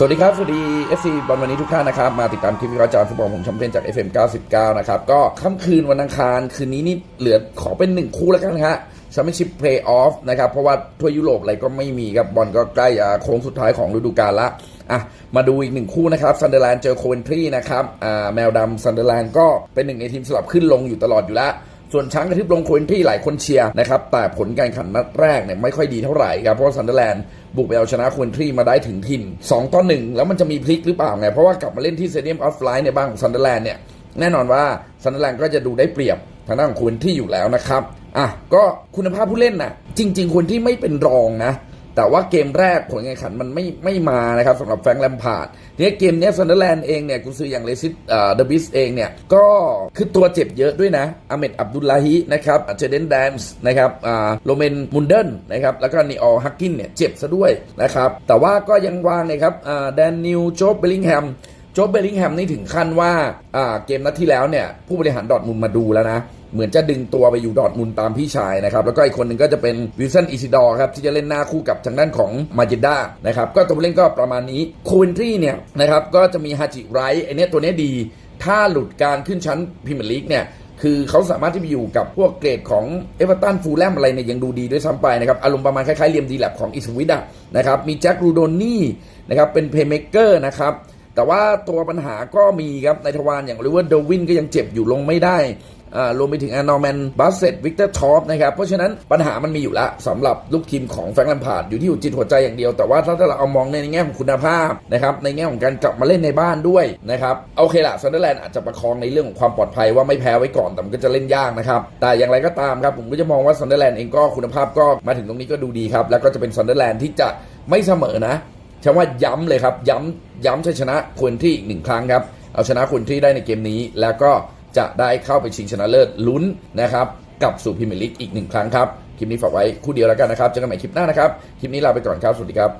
สวัสดีครับ สวัสดี FC บอลวันนี้ทุกท่านนะครับ มาติดตามคลิปวิเคราะห์จารย์ฟุตบอลผมชมเปี้ยนจาก FM 99 นะครับ ก็ค่ำคืนวันอังคาร คืนนี้นี่เหลือขอเป็นหนึ่งคู่แล้วกันฮะแชมเปี้ยนชิพเพลย์ออฟนะครับ เพราะว่าทั่วยุโรปอะไรก็ไม่มีครับบอลก็ใกล้โค้งสุดท้ายของฤดูกาลละอะมาดูอีกหนึ่งคู่นะครับซันเดอร์แลนด์เจอโคเวนทรีนะครับอ่าแมวดำซันเดอร์แลนด์ก็เป็นหนึ่งในทีมสลับขึ้นลงอยู่ตลอดอยู่แล้ว ส่วนช้างกระทึบลงโคเวนทรีหลายคนเชียร์นะครับแต่ผลการแข่งขันนัดแรกเนี่ยไม่ค่อยดีเท่าไหร่ครับเพราะซันเดอร์แลนด์บุกไปเอาชนะควนทรีมาได้ถึงทิน2ต่อ1แล้วมันจะมีพลิกหรือเปล่าไงเพราะว่ากลับมาเล่นที่เซเดียมออฟไลน์ในบ้านของซันเดอร์แลนด์เนี่ยแน่นอนว่าซันเดอร์แลนด์ก็จะดูได้เปรียบทางด้านของควนทรีอยู่แล้วนะครับอะก็คุณภาพผู้เล่นนะจริง ๆ คนที่ไม่เป็นรองนะ แต่ว่าเกมแรกผลการแข่งขันมันไม่ไม่มานะครับสำหรับแฟงแลมพาร์ดทีนี้เกมเนี้ยซันเดอร์แลนด์เองเนี่ยกุนซืออย่างเลซิตเดอะบิสเองเนี่ยก็คือตัวเจ็บเยอะด้วยนะอาเมดอับดุลลาฮินะครับเจเดนแดนส์นะครับอ่าโรเมนมุนเดนนะครับแล้วก็นีออลฮักกินเนี่ยเจ็บซะด้วยนะครับแต่ว่าก็ยังวางนะครับอ่าแดนนิวโจ๊บเบลลิงแฮมโจ๊บเบลลิงแฮมนี่ถึงขั้นว่าอ่าเกมนัดที่แล้วเนี่ยผู้บริหารดอทมุนมาดูแล้วนะ เหมือนจะดึงตัวไปอยู่ดอร์ทมุนตามพี่ชายนะครับ แล้วก็อีกคนหนึ่งก็จะเป็นวิลสันอิซิดอร์ครับที่จะเล่นหน้าคู่กับทางด้านของมาจิด้านะครับก็ตัวผู้เล่นก็ประมาณนี้คูเวนทรีเนี่ยนะครับก็จะมีฮาจิไรท์ไอเนี้ยตัวเนี้ยดี ถ้าหลุดการขึ้นชั้นพรีเมียร์ลีกเนี่ยคือเขาสามารถที่ไปอยู่กับพวกเกรดของเอเวอร์ตันฟูลแลมอะไรเนี่ยยังดูดีด้วยซ้ำไปนะครับอารมณ์ประมาณคล้ายๆเลียมดีแลบของอิสวิดะนะครับมีแจ็ครูโดนี่นะครับเป็นเพย์เมเกอร์นะครับแต่ว่าตัวปัญหาก็มีครับในทวารอย่างริเวอร์ดวินก็ยังเจ็บอยู่ลงไม่ได้ รวมไปถึงแอนนอร์แมนบัสเซตวิกเตอร์ทอปนะครับ เพราะฉะนั้นปัญหามันมีอยู่แล้วสำหรับลูกทีมของแฟรงค์แลมพาร์ดอยู่ที่หัวจิตหัวใจอย่างเดียว แต่ว่าถ้าเราเอามองในแง่ของคุณภาพนะครับในแง่ของการกลับมาเล่นในบ้านด้วยนะครับโอเคละซันเดอร์แลนด์อาจจะประคองในเรื่องของความปลอดภัยว่าไม่แพ้ไว้ก่อนแต่มันก็จะเล่นยากนะครับแต่อย่างไรก็ตามครับผมก็จะมองว่าซันเดอร์แลนด์เองก็คุณภาพก็มาถึงตรงนี้ก็ดูดีครับแล้วก็จะเป็นซันเดอร์แลนด์ที่จะไม่เสมอนะใช่ว่าย้ำเลยครับย้ำย้ำชัยชนะคนที่อีกหนึ่งครั้งครับเอาชนะคนที่ได้ในเกมนี้แล้วก็ จะได้เข้าไปชิงชนะเลิศลุ้นนะครับกับสู่พิมยร์ลีกอีกหนึ่งครั้งครับคลิปนี้ฝากไว้คู่เดียวแล้วกันนะครับเจอกันใหม่คลิปหน้านะครับคลิปนี้ลาไปก่อนครับสวัสดีครับ